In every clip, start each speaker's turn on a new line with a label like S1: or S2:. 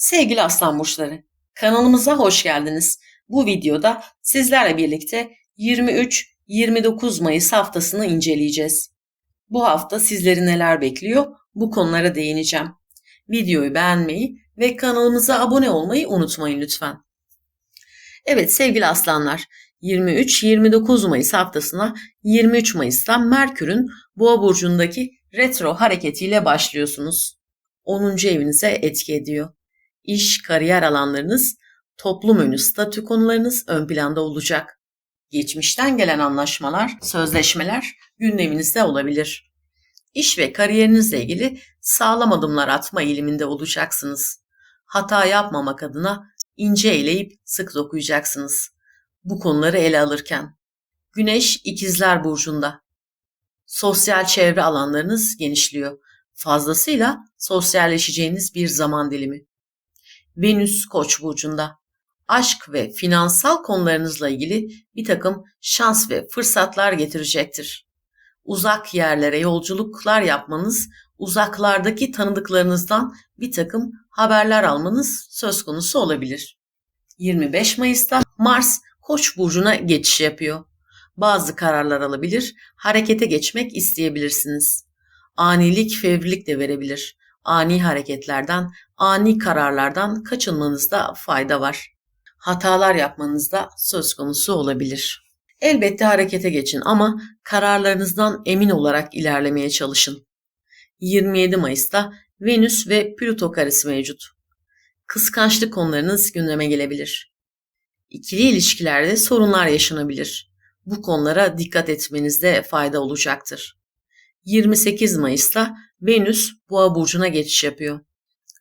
S1: Sevgili aslan burçları, kanalımıza hoş geldiniz. Bu videoda sizlerle birlikte 23-29 Mayıs haftasını inceleyeceğiz. Bu hafta sizleri neler bekliyor? Bu konulara değineceğim. Videoyu beğenmeyi ve kanalımıza abone olmayı unutmayın lütfen. Evet sevgili aslanlar, 23-29 Mayıs haftasına 23 Mayıs'ta Merkür'ün Boğa burcundaki retro hareketiyle başlıyorsunuz. 10. evinize etki ediyor iş, kariyer alanlarınız, toplum önü statü konularınız ön planda olacak. Geçmişten gelen anlaşmalar, sözleşmeler gündeminizde olabilir. İş ve kariyerinizle ilgili sağlam adımlar atma eğiliminde olacaksınız. Hata yapmamak adına ince eleyip sık dokuyacaksınız. Bu konuları ele alırken. Güneş ikizler burcunda. Sosyal çevre alanlarınız genişliyor. Fazlasıyla sosyalleşeceğiniz bir zaman dilimi. Venüs Koç burcunda. Aşk ve finansal konularınızla ilgili bir takım şans ve fırsatlar getirecektir. Uzak yerlere yolculuklar yapmanız, uzaklardaki tanıdıklarınızdan bir takım haberler almanız söz konusu olabilir. 25 Mayıs'ta Mars Koç burcuna geçiş yapıyor. Bazı kararlar alabilir, harekete geçmek isteyebilirsiniz. Anilik, fevrilik de verebilir ani hareketlerden, ani kararlardan kaçınmanızda fayda var. Hatalar yapmanızda söz konusu olabilir. Elbette harekete geçin ama kararlarınızdan emin olarak ilerlemeye çalışın. 27 Mayıs'ta Venüs ve Plüto karesi mevcut. Kıskançlık konularınız gündeme gelebilir. İkili ilişkilerde sorunlar yaşanabilir. Bu konulara dikkat etmenizde fayda olacaktır. 28 Mayıs'ta Venüs Boğa burcuna geçiş yapıyor.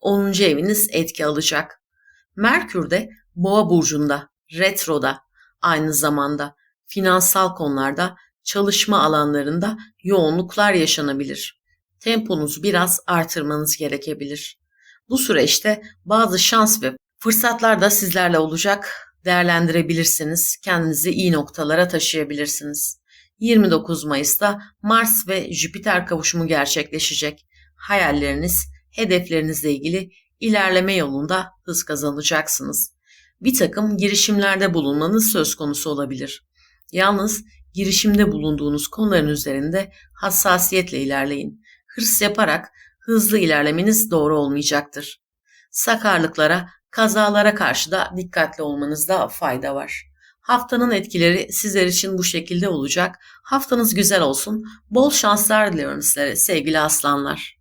S1: 10. eviniz etki alacak. Merkür de Boğa burcunda, retroda, aynı zamanda finansal konularda, çalışma alanlarında yoğunluklar yaşanabilir. Temponuzu biraz artırmanız gerekebilir. Bu süreçte bazı şans ve fırsatlar da sizlerle olacak. Değerlendirebilirsiniz. Kendinizi iyi noktalara taşıyabilirsiniz. 29 Mayıs'ta Mars ve Jüpiter kavuşumu gerçekleşecek. Hayalleriniz, hedeflerinizle ilgili ilerleme yolunda hız kazanacaksınız. Bir takım girişimlerde bulunmanız söz konusu olabilir. Yalnız girişimde bulunduğunuz konuların üzerinde hassasiyetle ilerleyin. Hırs yaparak hızlı ilerlemeniz doğru olmayacaktır. Sakarlıklara, kazalara karşı da dikkatli olmanızda fayda var. Haftanın etkileri sizler için bu şekilde olacak. Haftanız güzel olsun. Bol şanslar diliyorum sizlere sevgili aslanlar.